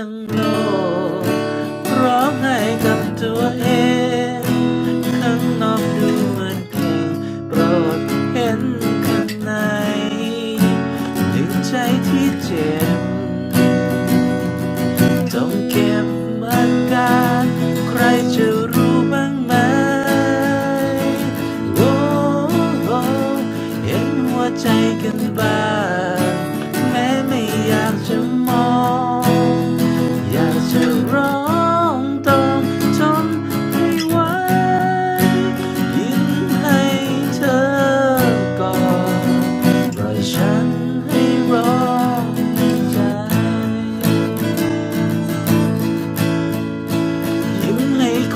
ทั้งโลกร้องไห้กับตัวเองข้างนอกดูเหมือนเก่งโปรดเห็นข้างในดึงใจที่เจ็บต้องเก็บอาการใครจะรู้บ้างไหมโอ้โอ้เห็นหัวใจกันบ้าง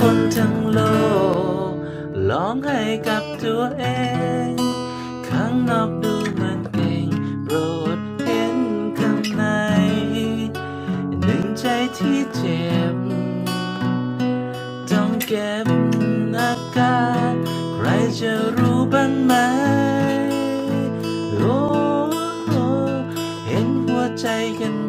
คนทั้งโลกร้องให้กับตัวเอง ข้างนอกดูเหมันเก่งโปรดเห็นข้างใน หนึ่งใจที่เจ็บ ต้องเก็บอาการใครจะรู้บ้างไหมโอ้โอ้เห็นหัวใจกัน